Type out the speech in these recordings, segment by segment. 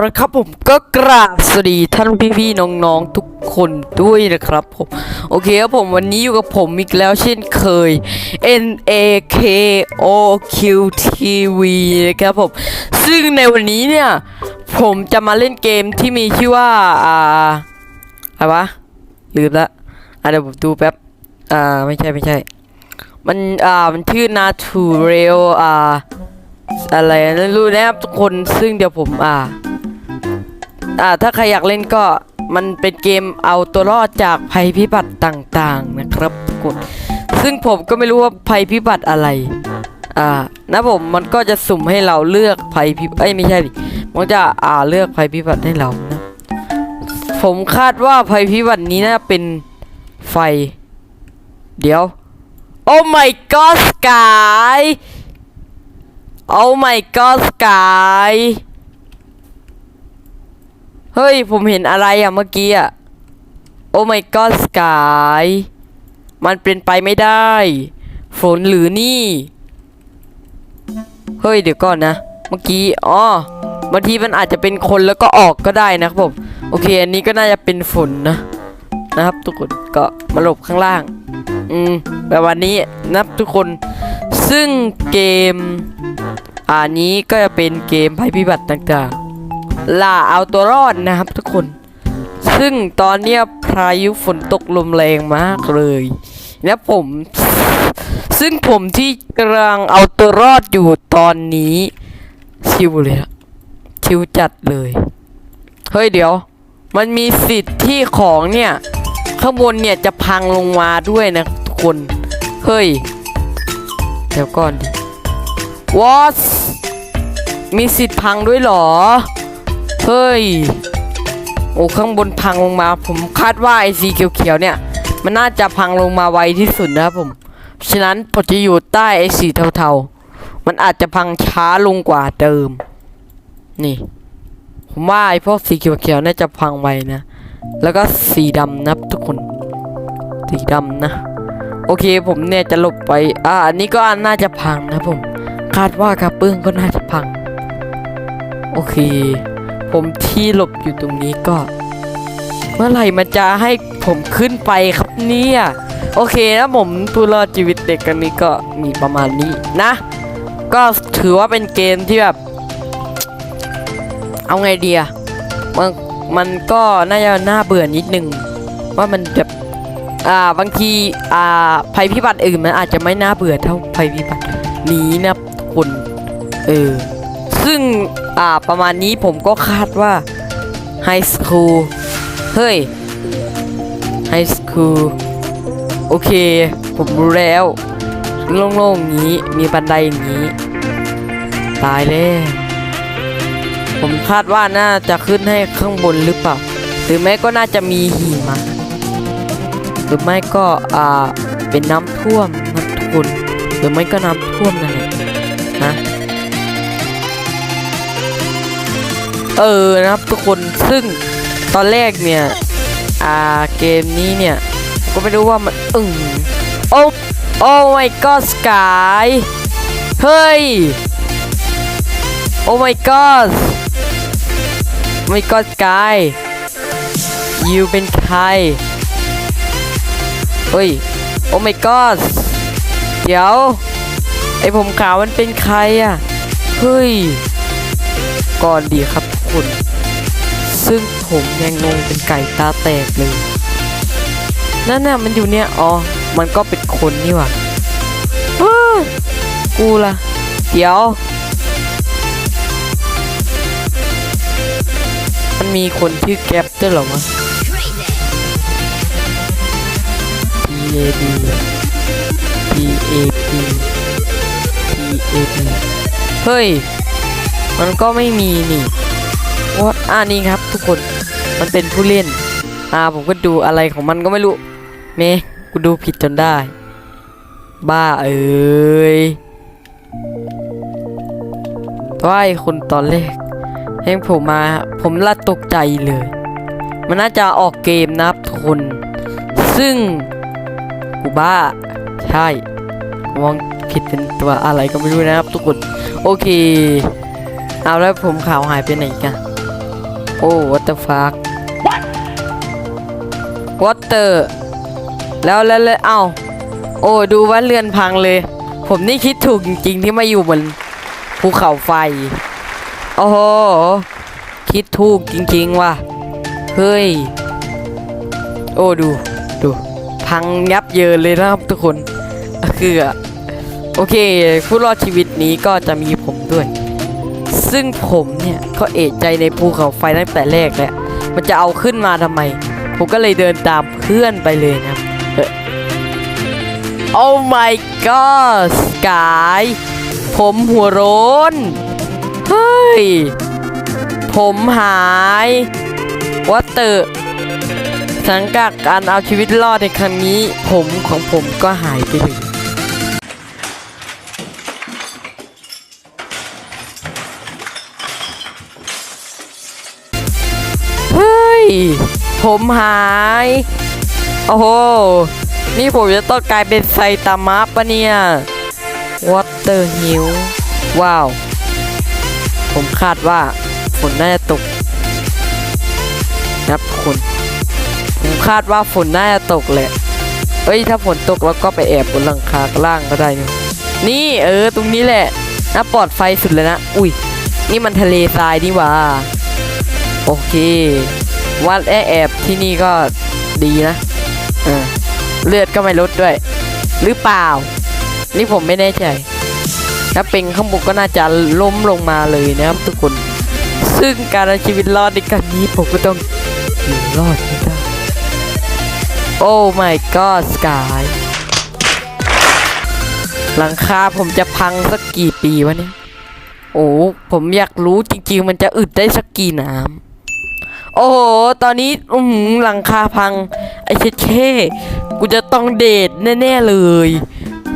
ละครับผมก็กราบสวัสดีท่านพี่ๆน้องๆทุกคนด้วยนะครับผมโอเคครับผมวันนี้อยู่กับผมอีกแล้วเช่นเคย N A K O Q T V นะครับผมซึ่งในวันนี้เนี่ย ผมจะมาเล่นเกมที่มีชื่อว่า อ่าอะไรวะลืมละอะเดี๋ยวผมดูแป๊บ อ่าไม่ใช่ไม่ใช่ มันอ่ามันชื่อ Natural อ่าอะไรไม่รู้นะครับทุกคนซึ่งเดี๋ยวผมอ่า อ่าถ้าใครอยากเล่นก็มันเป็นเกมเอาตัวรอดจากภัยพิบัติต่างๆนะครับทุกคนซึ่งผมก็ไม่รู้ว่าภัยพิบัติอะไร อ่า นะผมมันก็จะสุ่มให้เราเลือกภัยพิเอ้ยไม่ใช่ดิมันจะอ่าเลือกภัยพิบัติให้เรานะผมคาดว่าภัยพิบัตินี้น่าเป็นไฟ เดี๋ยว โอ้ my god sky Oh my god sky เฮ้ย ผมเห็นอะไรอะเมื่อกี้อะ Oh my god sky มันเป็นไปไม่ได้ ฝนหรือนี่ เฮ้ย เดี๋ยวก่อนนะ เมื่อกี้อ๋อบางทีมันอาจจะเป็นคนแล้วก็ออกก็ได้นะครับผม โอเค อันนี้ก็น่าจะเป็นฝนนะ นะครับ ทุกคนก็มาหลบข้างล่าง อืมแบบวันนี้นะครับทุกคน ซึ่งเกมอันนี้ก็จะเป็นเกมภัยพิบัติต่างๆ ล่าเอาตัวรอดนะครับทุกคน ซึ่งตอนเนี้ยพายุฝนตกลมแรงมากเลย และผม ซึ่งผมที่กำลังเอาตัวรอดอยู่ตอนนี้ ชิวเลยอะชิวจัดเลย เฮ้ยเดี๋ยว มันมีสิทธิ์ที่ของเนี่ย ข้างบนเนี่ยจะพังลงมาด้วยนะทุกคน เฮ้ย เดี๋ยวก่อนดิ What มีสิทธิ์พังด้วยหรอ เฮ้ย โอ้ข้างบนพังลงมา ผมคาดว่าไอสีเขียวๆเนี่ย มันน่าจะพังลงมาไวที่สุดนะครับผมฉะนั้นผมจะอยู่ใต้ไอสีเทาๆ มันอาจจะพังช้าลงกว่าเดิม นี่ ผมว่าไอพวกสีเขียวๆน่าจะพังไวนะ แล้วก็สีดำนะทุกคน สีดำนะ โอเคผมเนี่ยจะหลบไปอ่าอันนี้ก็น่าจะพังนะผม คาดว่ากระเบื้องก็น่าจะพัง โอเค ผมที่หลบอยู่ตรงนี้ก็ เมื่อไหร่มันจะให้ผมขึ้นไปครับเนี่ย โอเคนะผมผู้รอดชีวิตเด็กกันนี้ก็มีประมาณนี้นะ ก็ถือว่าเป็นเกมที่แบบ เอาไงดีอะมันมันก็น่าจะน่าเบื่อนิดนึง ว่ามันแบบอ่าบางทีอ่าภัยพิบัติอื่นมันอาจจะไม่น่าเบื่อเท่าภัยพิบัตินี้นะคุณเออ ซึ่งอ่าประมาณนี้ผมก็คาดว่าไฮสคูลเฮ้ยไฮสคูลโอเค ผมรู้แล้ว โล่งๆอย่างนี้มีบันไดอย่างนี้ ตายแล้วผมคาดว่าน่าจะขึ้นให้ข้างบนหรือเปล่า หรือไม่ก็น่าจะมีหิมะหรือไม่ก็อ่าเป็นน้ำท่วมนะทุกคนหรือไม่ก็น้ำท่วมนั่นแหละนะ เออนะครับทุกคนซึ่งตอนแรกเนี่ยอ่าเกมนี้เนี่ยก็ไม่รู้ว่ามันอึ่งโอ้โอ้ my god sky เฮ้ยโอ้ my god my god sky ยูเป็นใครเฮ้ยโอ้ my god เดี๋ยวไอผมขาวมันเป็นใครอะเฮ้ยก่อนดีครับ คุณซึ่งผมยังงงเป็นไก่ตาแตกเลย นั่นน่ะมันอยู่เนี่ย อ๋อ มันก็เป็นคนนี่หว่ากูล่ะ เดี๋ยว มันมีคนชื่อแก๊ปด้วยหรอวะ P A D P A P P A D เฮ้ย มันก็ไม่มีนี่ ว่าอ่านี่ครับ ทุกคนมันเป็นผู้เล่น อ่าผมก็ดูอะไรของมันก็ไม่รู้เมกูดูผิดจนได้ บ้าเอ้ยว่าไอคนตอนแรกเห็นผมมา ผมละตกใจเลย มันน่าจะออกเกมนะครับทุกคน ซึ่งกูบ้า ใช่มองผิดเป็นตัวอะไรก็ไม่รู้นะครับทุกคน โอเค เอาแล้วผมขาวหายไปไหนกัน โอ้ what the fuck what the แล้วแล้วแล้วเอ้าโอ้ดูว่าเรือนพังเลย ผมนี่คิดถูกจริงๆที่มาอยู่บนภูเขาไฟ โอ้โห คิดถูกจริงๆว่ะ เฮ้ย โอ้ดู ดู พังยับเยินเลยนะครับทุกคน คืออะโอเค ผู้รอดชีวิตนี้ก็จะมีผมด้วย ซึ่งผมเนี่ยก็เอะใจในภูเขาไฟตั้งแต่แรกแล้ว มันจะเอาขึ้นมาทำไม ผมก็เลยเดินตามเพื่อนไปเลยนะครับเออ Oh my god กาย ผมหัวร้อนเฮ้ย ผมหายวัตเตอร์สังกัดการเอาชีวิตรอดในครั้งนี้ ผมของผมก็หายไปเลย ผมหาย โอ้โห นี่ผมจะต้องกลายเป็นไซตามะปะเนี่ย Water Hill ว้าว ผมคาดว่าฝนน่าจะตกนะครับคุณผมคาดว่าฝนน่าจะตกแหละเอ้ยถ้าฝนตกแล้วก็ไปแอบบนหลังคาล่างก็ได้นี่นี่เออตรงนี้แหละน่าปลอดไฟสุดเลยนะ อุ้ย นี่มันทะเลทรายนี่ว่า โอเค วัดแอบแอบที่นี่ก็ดีนะเออเลือดก็ไม่ลดด้วย หรือเปล่า นี่ผมไม่แน่ใจถ้าเป็นข้างบนก็น่าจะล้มลงมาเลยนะครับทุกคน ซึ่งการเอาชีวิตรอดในการนี้ผมก็ต้องอยู่รอดให้ได้โอ้ my god สกายหลังคาผมจะพังสักกี่ปีวะเนี่ย โอ้ ผมอยากรู้จริงๆ มันจะอึดได้สักกี่น้ำ โอ้โห ตอนนี้อือหือหลังคาพัง ไอ้เชดเช่กูจะต้องเดทแน่ๆเลย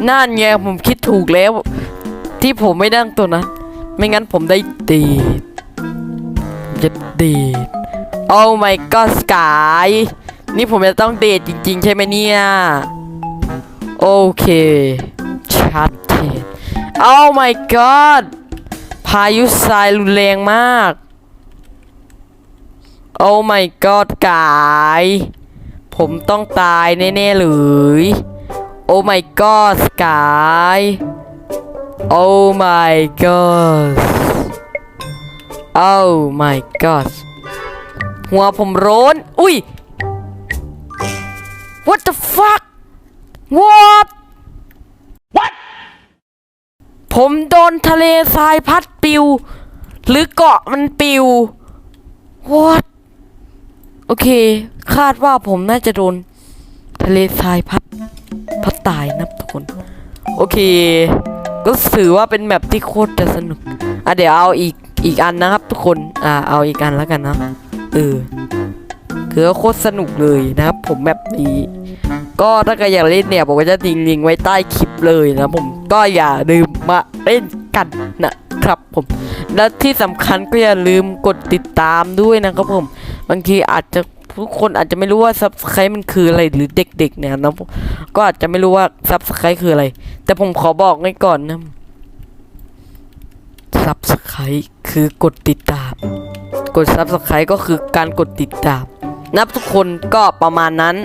นั่นไงผมคิดถูกแล้ว ที่ผมไม่นั่งตัวนั้น ไม่งั้นผมได้เดทจะเดทโอ้ my god สกาย นี่ผมจะต้องเดทจริง ๆ ใช่ไหมเนี่ย โอเค ชัดเจนโอ้ my god พายุทรายรุนแรงมาก โอ้ my god กาย ผมต้องตายแน่ๆเลยโอ้ my god สกายโอ้ my god โอ้ my god หัวผมร้อนอุ้ย what the fuck what ผมโดนทะเลทรายพัดปิว หรือเกาะมันปิว what โอเค คาดว่าผมน่าจะโดน ทะเลทรายพัดพัดตายนะทุกคน โอเค ก็ถือว่าเป็นแมปที่โคตรจะสนุก อะเดี๋ยวเอาอีกอีกอันนะครับ ทุกคน อ่าเอาอีกอันแล้วกันนะ เออคือโคตรสนุกเลยนะครับ ผมแบบนี้ ก็ถ้าใครอยากเล่นเนี่ย ผมก็จะทิ้งลิงก์ไว้ใต้คลิปเลยนะผม ก็อย่าลืมมาเล่นกันนะครับผม และที่สำคัญก็อย่าลืมกดติดตามด้วยนะครับผม บางทีอาจจะทุกคนอาจจะไม่รู้ว่าซับสไคร์มันคืออะไรหรือเด็กๆเนี่ยนะก็อาจจะไม่รู้ว่าซับสไคร์คืออะไร แต่ผมขอบอกไว้ก่อนนะซับสไคร์คือกดติดตาม กดซับสไคร์ก็คือการกดติดตาม นับทุกคนก็ประมาณนั้น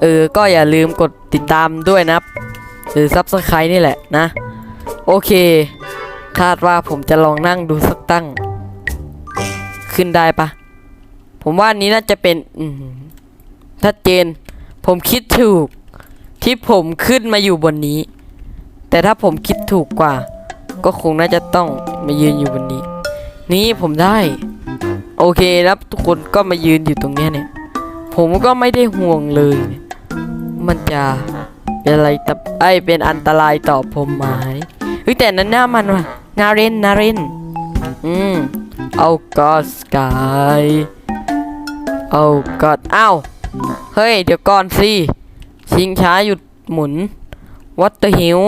เออ ก็อย่าลืมกดติดตามด้วยนะหรือซับสไคร์นี่แหละนะ โอเค คาดว่าผมจะลองนั่งดูสักตั้ง ขึ้นได้ปะ ผมว่านี้น่าจะเป็นชัดเจน ผมคิดถูก ที่ผมขึ้นมาอยู่บนนี้ แต่ถ้าผมคิดถูกกว่า ก็คงน่าจะต้องมายืนอยู่บนนี้ นี่ผมได้ โอเคแล้วทุกคนก็มายืนอยู่ตรงนี้เนี่ย ผมก็ไม่ได้ห่วงเลย มันจะเป็นอะไรตับไอเป็นอันตรายต่อผมไหมเฮ้ยแต่นั้นหน้ามันว่ะนาเรนนาเรนอืมเอาก็สกาย เอาก็อ้าวเฮ้ย เดี๋ยวก่อนสิ ชิงช้าหยุดหมุน วัตเตอร์ฮิว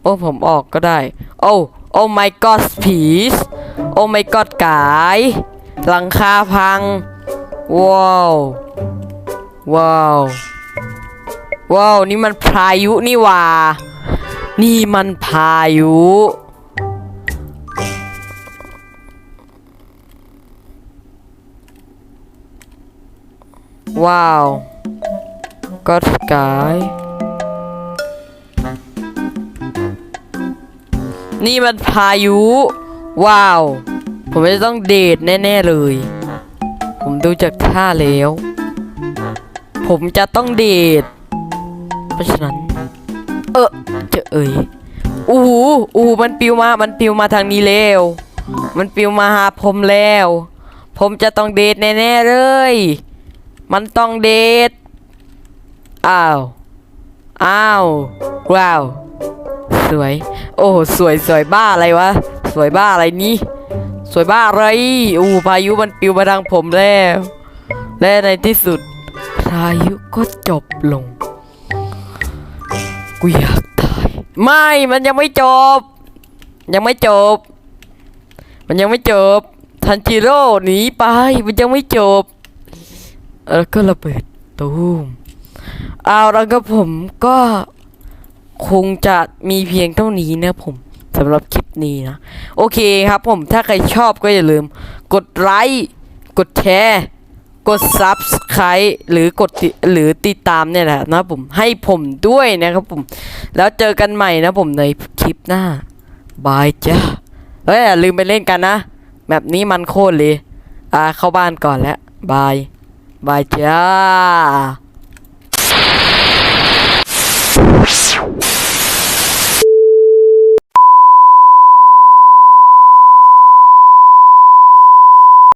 โอ้ ผมออกก็ได้ โอ้ โอ้ my god ผีโอ้ my god กาย หลังคาพัง ว้าว ว้าว ว้าว นี่มันพายุนี่หว่า นี่มันพายุ ว้าวก็สกายนี่มันพายุ ว้าว ผมจะต้องเดทแน่ ๆ เลย ผมดูจากท่าแล้ว ผมจะต้องเดทเพราะฉะนั้น เออเจะเอ่ยอู้หูอู้มันปิวมา มันปิวมาทางนี้แล้ว มันปิวมาหาผมแล้ว ผมจะต้องเดทแน่ ๆ เลย มันต้องเดทอ้าว อ้าว ว้าว สวย โอ้สวยสวยบ้าอะไรวะ สวยบ้าอะไรนี่สวยบ้าอะไรอู้พายุมันปิวมาทางผมแล้ว และในที่สุด พายุก็จบลง กูอยากตาย ไม่ มันยังไม่จบ ยังไม่จบ มันยังไม่จบ ทันจิโร่หนีไป มันยังไม่จบ แล้วก็ระเบิดตูมเอาแล้วก็ผมก็คงจะมีเพียงเท่านี้นะผมสำหรับคลิปนี้นะ โอเคครับผมถ้าใครชอบก็อย่าลืม กดไลค์กดแชร์กด Subscribe หรือกดหรือติดตามเนี่ยแหละนะผมให้ผมด้วยนะครับผม แล้วเจอกันใหม่นะผมในคลิปหน้า บายจ้าเฮ้ยอย่าลืมไปเล่นกันนะ แบบนี้มันโคตรเลย อ่าเข้าบ้านก่อนแล้ว บาย บายจ้า